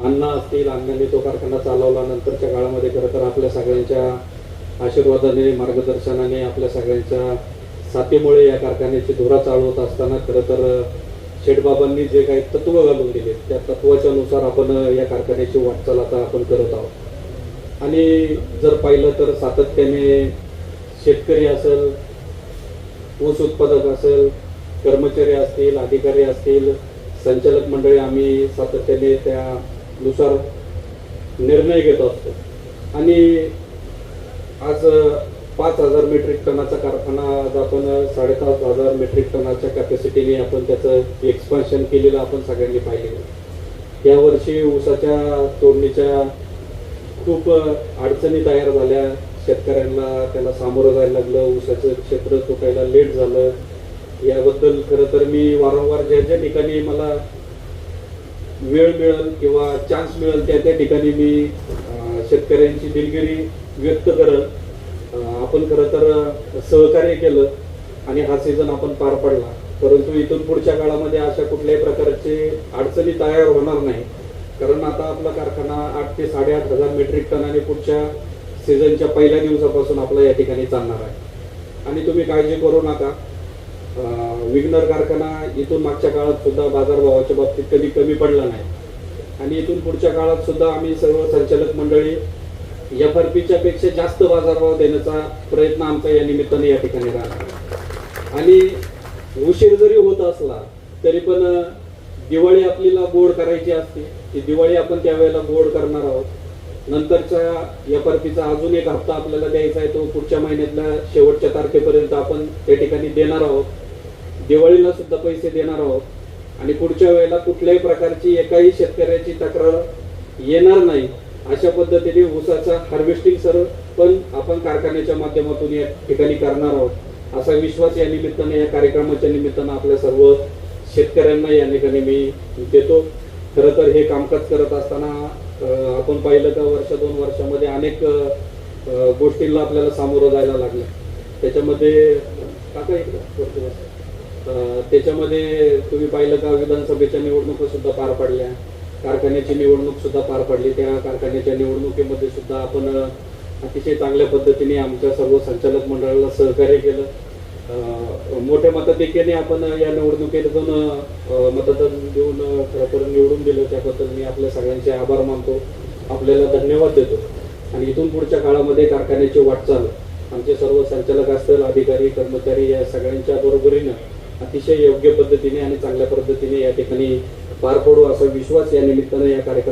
अन्न असतील अन्नाने तो कारखाना चालवला नंतरच्या काळामध्ये खरं तर आपल्या सगळ्यांच्या आशीर्वादाने मार्गदर्शनाने आपल्या सगळ्यांच्या साथीमुळे या कारखान्याची धुरा चालवत असताना खरं तर शेठबाबांनी जे काही तत्व घालून दिले त्या तत्वाच्या नुसार आपण या कारखान्याची वाटचाल आता आपण करत आहोत. आणि जर पाहिलं तर सातत्याने शेतकरी असेल ऊस उत्पादक असेल कर्मचारी असतील अधिकारी असतील संचालक मंडळी आम्ही सातत्याने त्या नुसार निर्णय घेत असतो. आणि आज पाच हजार मेट्रिक टनाचा कारखाना आज आपण साडेपाच हजार मेट्रिक टनाच्या कॅपॅसिटीने आपण त्याचं एक्सपान्शन केलेलं आपण सगळ्यांनी पाहिलेलं. यावर्षी ऊसाच्या तोडणीच्या खूप अडचणी तयार झाल्या. शेतकऱ्यांना त्याला सामोरं जायला लागलं. ऊसाचं क्षेत्र तुटायला लेट झालं. याबद्दल खरं तर मी वारंवार ज्या ज्या ठिकाणी मला वेळ मिळेल किंवा चान्स मिळेल त्या त्या ठिकाणी मी शेतकऱ्यांची दिलगिरी व्यक्त करत आपण खरं तर सहकार्य केलं आणि हा सीझन आपण पार पडला. परंतु इथून पुढच्या काळामध्ये अशा कुठल्याही प्रकारचे अडचणी तयार होणार नाही. कारण आता आपला कारखाना आठ ते साडेआठ हजार मेट्रिक टन आणि पुढच्या सीझनच्या पहिल्या दिवसापासून आपला या ठिकाणी चालणार आहे. आणि तुम्ही काळजी करू नका. विग्नर कारखाना इथून मागच्या काळात सुद्धा बाजारभावाच्या बाबतीत कधी कमी पडला नाही. आणि इथून पुढच्या काळात सुद्धा आम्ही सर्व संचालक मंडळी एफ आर पीच्या पेक्षा जास्त बाजारभाव देण्याचा प्रयत्न आमचा या निमित्ताने या ठिकाणी राहणार आणि उशीर जरी होत असला तरी पण दिवाळी आपल्याला बोर्ड करायची असते. ती दिवाळी आपण त्यावेळेला बोर्ड करणार आहोत. नंतरच्या एफ आर पीचा अजून एक हप्ता आपल्याला द्यायचा आहे तो पुढच्या महिन्यातल्या शेवटच्या तारखेपर्यंत आपण त्या ठिकाणी देणार आहोत. दिवाळीला सुद्धा पैसे देणार आहोत. आणि पुढच्या वेळेला कुठल्याही प्रकारची एकाही शेतकऱ्याची तक्रार येणार नाही अशा पद्धतीने ऊसाचा हार्वेस्टिंग सर पण आपण कारखान्याच्या माध्यमातून या ठिकाणी करणार आहोत. असा विश्वास या निमित्ताने या कार्यक्रमाच्या निमित्तानं आपल्या सर्व शेतकऱ्यांना या ठिकाणी मी देतो. खरं तर हे कामकाज करत असताना आपण पाहिलं का वर्ष दोन वर्षामध्ये अनेक गोष्टींना आपल्याला सामोरं जायला लागलं. त्याच्यामध्ये काका इकडं त्याच्यामध्ये तुम्ही पाहिलं का विधानसभेच्या निवडणुका सुद्धा पार पडल्या? कारखान्याची निवडणूक सुद्धा पार पडली. त्या कारखान्याच्या निवडणुकीमध्ये सुद्धा आपण अतिशय चांगल्या पद्धतीने आमच्या सर्व संचालक मंडळाला सहकार्य केलं. मोठ्या मताधिक्याने आपण या निवडणुकीतून अं, मतदान देऊन अं, खरं तर निवडून दिलं. त्याबद्दल मी आपल्या सगळ्यांचे आभार मानतो. आपल्याला धन्यवाद देतो. आणि इथून पुढच्या काळामध्ये कारखान्याची वाटचाल आमचे सर्व संचालक असतील अधिकारी कर्मचारी या सगळ्यांच्या बरोबरीनं अतिशय योग्य पद्धतीने आणि चांगल्या पद्धतीने या ठिकाणी पार पडू. असा विश्वास या निमित्तानं या कार्यक्रम